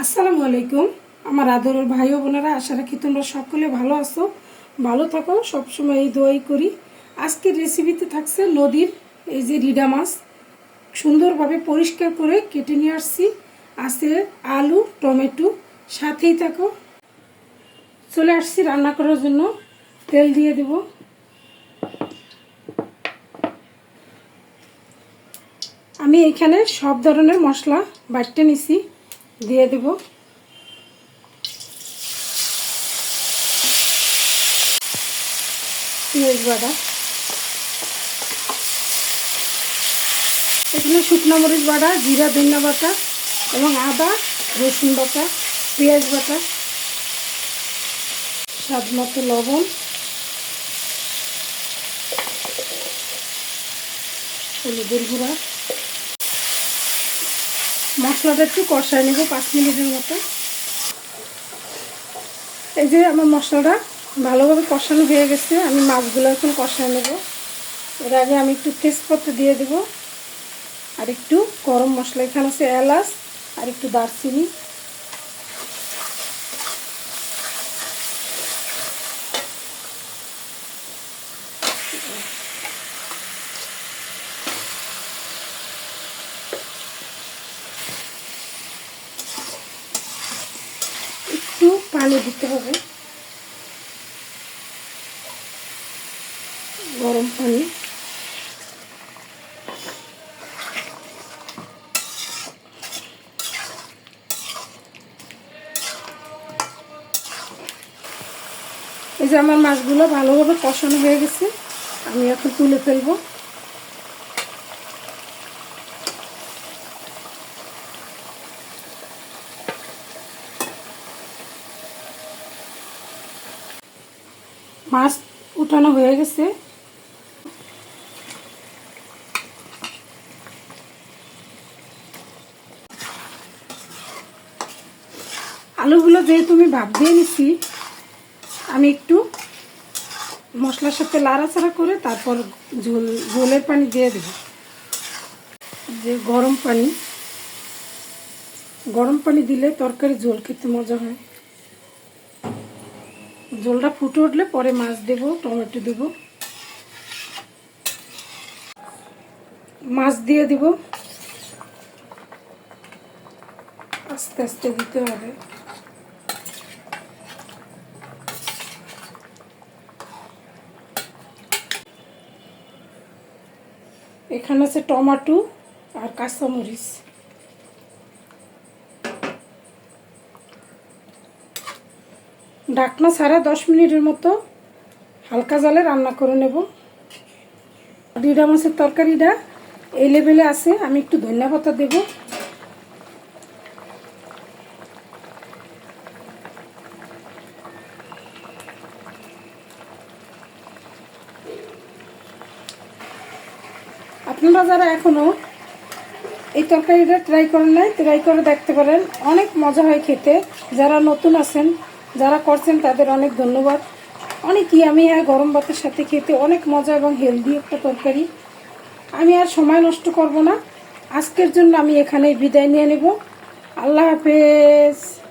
আসসালামু আলাইকুম। আমার আদরের ভাই ও বোনেরা, আশা রাখি তোমরা সকলে ভালো আছো, ভালো থাকো, সবসময় এই দোয়াই করি। আজকের রেসিপিতে থাকছে নদীর, এই যে রিডা মাছ, সুন্দরভাবে পরিষ্কার করে কেটে নিয়ে আসছি। আছে আলু, টমেটো, সাথেই থাকো। চলে আসছি রান্না করার জন্য, তেল দিয়ে দেব। আমি এখানে সব ধরনের মশলা বাটতে নিছি। দিয়ে দেব। পেঁয়াজ বাটা। এখানে শুকনো মরিচ বাটা, জিরা, ধনিয়া বাটা এবং আদা, রসুন বাটা, পেঁয়াজ বাটা, স্বাদ মতো লবণ। হলুদের গুঁড়া। মশলাটা একটু কষায় নেব, পাঁচ মিনিটের মতো। এই যে আমার মশলাটা ভালোভাবে কষানো হয়ে গেছে, আমি মাছগুলো এখন কষায় নেব। এর আগে আমি একটু তেজপত্র দিয়ে দেব, আর একটু গরম মশলা, এখানে আছে এলাচ, আর একটু দারচিনি। একটু পানি দিতে হবে। গরম পানি। এই যে আমার মাছগুলো ভালোভাবে কষানো হয়ে গেছে, আমি এখন তুলে ফেলব। মাছ উঠানো হয়ে গেছে। আলুগুলো যেহেতু আমি ভাব দিয়ে নিছি, আমি একটু মশলার সাথে লাড়াচাড়া করে তারপর ঝোল, ঝোলের পানি দিয়ে দেব। যে গরম পানি গরম পানি দিলে তরকারি ঝোল খেতে মজা হয়। ঝোলটা ফুটে উঠলে পরে মাছ দেব, টমেটো দেব। মাছ দিয়ে দিব। আস্তে আস্তে দিতে হবে। এখানে আছে টমাটো আর কাঁচামরিচ। ডাকনা ছাড়া দশ মিনিটের মতো হালকা জালে রান্না করে নেব। দুইটা মাছের তরকারিটা এই লেভেলে আছে, আমি একটু ধনিয়া পাতা দেব। আপনারা যারা এখনও এই তরকারিটা ট্রাই করেন নাই ট্রাই করে দেখতে পারেন, অনেক মজা হয় খেতে। যারা নতুন আছেন যারা করছেন তাদের অনেক ধন্যবাদ। অনেক আমি আর গরম ভাতের সাথে খেতে অনেক মজা এবং হেলদি একটা তরকারি। আমি আর সময় নষ্ট করব না। আজকের জন্য আমি এখানে বিদায় নিয়ে নেব। আল্লাহ হাফেজ।